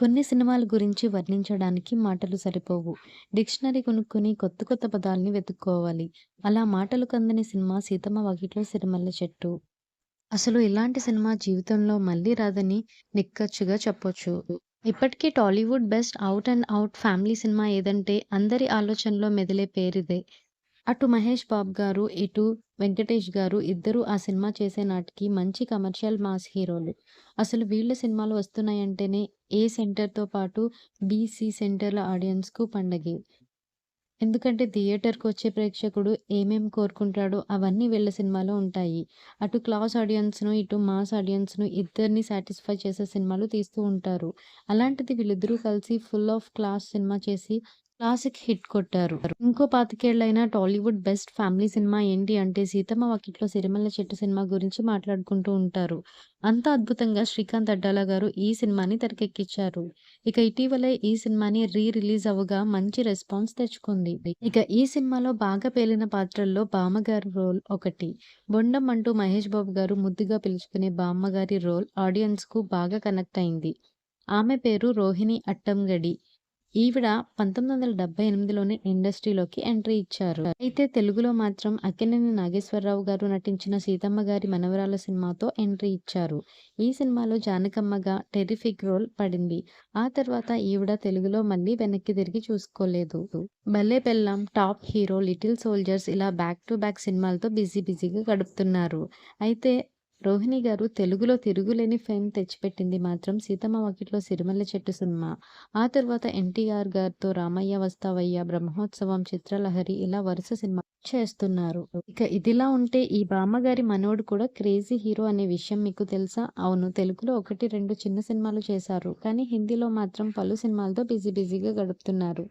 కొన్ని సినిమాల గురించి వర్ణించడానికి మాటలు సరిపోవు. డిక్షనరీ కొనుక్కొని కొత్త కొత్త పదాల్ని వెతుక్కోవాలి. అలా మాటలు కందని సినిమా 'సీతమ్మ వాకిట్లో సిరిమల్ల చెట్టు'. అసలు ఇలాంటి సినిమా జీవితంలో మళ్ళీ రాదని నిక్కచ్చుగా చెప్పొచ్చు. ఇప్పటికీ Tollywood best out and out family cinema ఏదంటే అందరి ఆలోచనలో మెదిలే పేరిదే. అటు మహేష్ బాబు గారు, ఇటు వెంకటేష్ గారు ఇద్దరూ ఆ సినిమా చేసే నాటికి మంచి కమర్షియల్ మాస్ హీరోలు. అసలు వీళ్ళ సినిమాలు వస్తున్నాయంటేనే ఏ సెంటర్‌తో పాటు బీసీ సెంటర్ల ఆడియన్స్‌కు పండగే. ఎందుకంటే థియేటర్‌కొచ్చే ప్రేక్షకుడు ఏమేం కోరుకుంటాడో అవన్నీ వీళ్ళ సినిమాలో ఉంటాయి. అటు క్లాస్ ఆడియన్స్‌ను, ఇటు మాస్ ఆడియన్స్‌ను ఇద్దరిని సాటిస్ఫై చేసే సినిమాలు తీస్తూ ఉంటారు. అలాంటిది వీళ్ళిద్దరూ కలిసి ఫుల్ ఆఫ్ క్లాస్ సినిమా చేసి క్లాసిక్ హిట్ కొట్టారు. ఇంకో పాతికేళ్ళైనా టాలీవుడ్ బెస్ట్ ఫ్యామిలీ సినిమా ఏంటి అంటే 'సీతమ్మ వాకిట్లో సిరిమల్ల చెట్టు' సినిమా గురించి మాట్లాడుకుంటూ ఉంటారు. అంత అద్భుతంగా శ్రీకాంత్ అడ్డాల గారు ఈ సినిమాని తెరకెక్కించారు. ఇక ఇటీవలే ఈ సినిమాని రీ రిలీజ్ అవ్వగా మంచి రెస్పాన్స్ తెచ్చుకుంది. ఇక ఈ సినిమాలో బాగా పేలిన పాత్రల్లో బామ్మగారి రోల్ ఒకటి. బొండం అంటూ మహేష్ బాబు గారు ముద్దుగా పిలుచుకునే బామ్మగారి రోల్ ఆడియన్స్కు బాగా కనెక్ట్ అయింది. ఆమె పేరు రోహిణి అట్టంగడి. ఈవిడ 1978లోనే ఇండస్ట్రీలోకి ఎంట్రీ ఇచ్చారు. అయితే తెలుగులో మాత్రం అక్కినేని నాగేశ్వరరావు గారు నటించిన 'సీతమ్మ గారి మనవరాల సినిమాతో ఎంట్రీ ఇచ్చారు. ఈ సినిమాలో జానకమ్మగా టెర్రిఫిక్ రోల్ పడింది. ఆ తర్వాత ఈవిడ తెలుగులో మళ్ళీ వెనక్కి తిరిగి చూసుకోలేదు. 'Bhale Pellam', 'top hero', 'little soldiers' ఇలా బ్యాక్ టు బ్యాక్ సినిమాలతో బిజీ బిజీగా గడుపుతున్నారు. అయితే రోహిణి గారు తెలుగులో తిరుగులేని ఫేమ్ తెచ్చిపెట్టింది మాత్రం 'సీతమ్మ వాకిట్లో సిరిమల్ల చెట్టు' సినిమా. ఆ తర్వాత ఎన్టీఆర్ గారితో 'రామయ్య వస్తావయ్య 'బ్రహ్మోత్సవం', 'చిత్రలహరి' ఇలా వరుస సినిమాలు చేస్తున్నారు. ఇక ఇదిలా ఉంటే ఈ బామ్మగారి మనోడు కూడా క్రేజీ హీరో అనే విషయం మీకు తెలుసా? అవును తెలుగులో ఒకటి రెండు చిన్న సినిమాలు చేశారు. కానీ హిందీలో మాత్రం పలు సినిమాలతో బిజీ బిజీగా గడుపుతున్నారు.